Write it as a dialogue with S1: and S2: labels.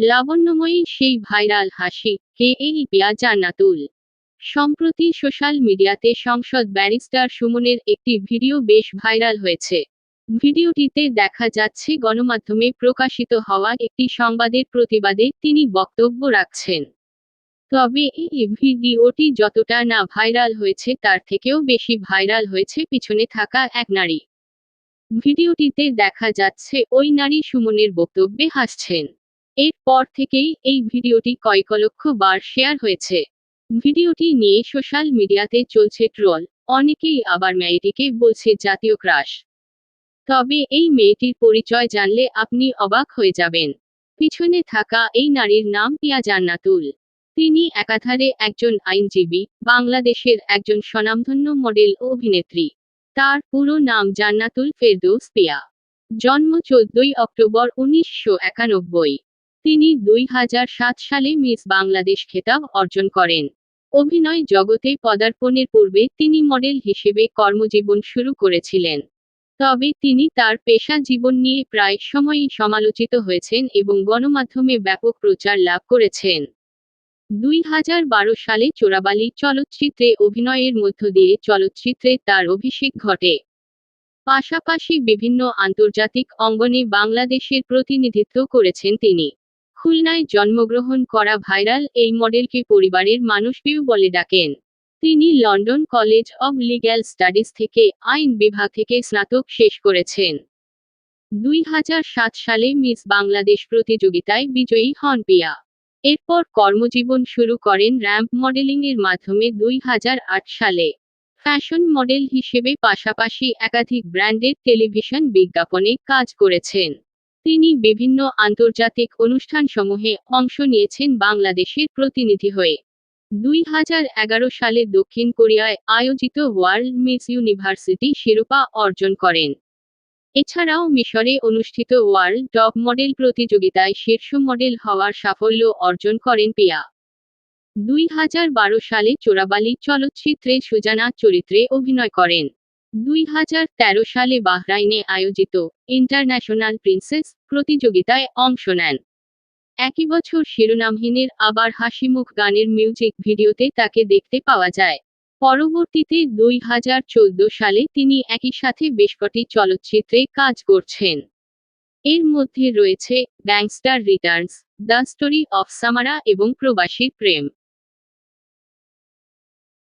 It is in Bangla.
S1: লাবণ্যময়ী সেই ভাইরাল হাসি কে এই পেয়া জান্নাতুল সম্প্রতি সোশ্যাল মিডিয়াতে সংসদ ব্যারিস্টার সুমনের একটি ভিডিও বেশ ভাইরাল হয়েছে। ভিডিওটিতে দেখা যাচ্ছে গণমাধ্যমে প্রকাশিত হওয়া একটি সংবাদের প্রতিবাদে তিনি বক্তব্য রাখছেন। তবে এই ভিডিওটি যতটা না ভাইরাল হয়েছে তার থেকেও বেশি ভাইরাল হয়েছে পিছনে থাকা এক নারী। ভিডিওটিতে দেখা যাচ্ছে ওই নারী সুমনের বক্তব্যে হাসছেন। এরপর থেকেই এই ভিডিওটি কয়েক লক্ষ বার শেয়ার হয়েছে। ভিডিওটি নিয়ে সোশ্যাল মিডিয়াতে চলছে ট্রল। অনেকেই আবার মেয়েটিকে বলছে জাতীয় ক্রাশ। তবে এই মেয়েটির পরিচয় জানলে আপনি অবাক হয়ে যাবেন। পিছনে থাকা এই নারীর নাম পিয়া জান্নাতুল। তিনি একাধারে একজন আইনজীবী, বাংলাদেশের একজন স্বনামধন্য মডেল অভিনেত্রী। তার পুরো নাম জান্নাতুল ফেরদৌস পিয়া। জন্ম চোদ্দই অক্টোবর উনিশশো একানব্বই। তিনি দুই হাজার সাত সালে মিস বাংলাদেশ খেতাব অর্জন করেন। অভিনয় জগতে পদার্পণের পূর্বে তিনি মডেল হিসেবে কর্মজীবন শুরু করেছিলেন। তবে তিনি তার পেশা জীবন নিয়ে প্রায় সময়ই সমালোচিত হয়েছেন এবং গণমাধ্যমে ব্যাপক প্রচার লাভ করেছেন। দুই হাজার বারো সালে চোরাবালি চলচ্চিত্রে অভিনয়ের মধ্য দিয়ে চলচ্চিত্রে তার অভিষেক ঘটে। পাশাপাশি বিভিন্ন আন্তর্জাতিক অঙ্গনে বাংলাদেশের প্রতিনিধিত্ব করেছেন তিনি। খুলনায় জন্মগ্রহণ করা ভাইরাল এই মডেলকে পরিবারের মানুষ পিউ বলে ডাকেন। তিনি London college of legal studies থেকে আইন বিভাগ থেকে স্নাতক শেষ করেছেন। দুই হাজার সাত সালে মিস বাংলাদেশ প্রতিযোগিতায় বিজয়ী হন পিয়া। এরপর কর্মজীবন শুরু করেন র্যাম্প মডেলিং এর মাধ্যমে দুই হাজার আট সালে। ফ্যাশন মডেল হিসেবে পাশাপাশি একাধিক ব্র্যান্ডের টেলিভিশন বিজ্ঞাপনে কাজ করেছেন। তিনি বিভিন্ন আন্তর্জাতিক অনুষ্ঠানসমূহে অংশ নিয়েছেন বাংলাদেশের প্রতিনিধি হয়ে। দুই হাজার এগারো সালে দক্ষিণ কোরিয়ায় আয়োজিত ওয়ার্ল্ড মিস ইউনিভার্সিটি শিরোপা অর্জন করেন। এছাড়াও মিশরে অনুষ্ঠিত ওয়ার্ল্ড টপ মডেল প্রতিযোগিতায় শীর্ষ মডেল হওয়ার সাফল্য অর্জন করেন পিয়া। দুই হাজার বারো সালে চোরাবালি চলচ্চিত্রে সুজানা চরিত্রে অভিনয় করেন। দুই হাজার তেরো সালে বাহরাইনে আয়োজিত ইন্টারন্যাশনাল প্রিন্সেস প্রতিযোগিতায় অংশ নেন। একই বছর শিরোনামহীনের আবার হাসিমুখ গানের মিউজিক ভিডিওতে তাকে দেখতে পাওয়া যায়। পরবর্তীতে দুই হাজার চোদ্দ সালে তিনি একই সাথে বেশ কটি চলচ্চিত্রে কাজ করছেন। এর মধ্যে রয়েছে gangster returns the story of Samara এবং প্রবাসীর প্রেম।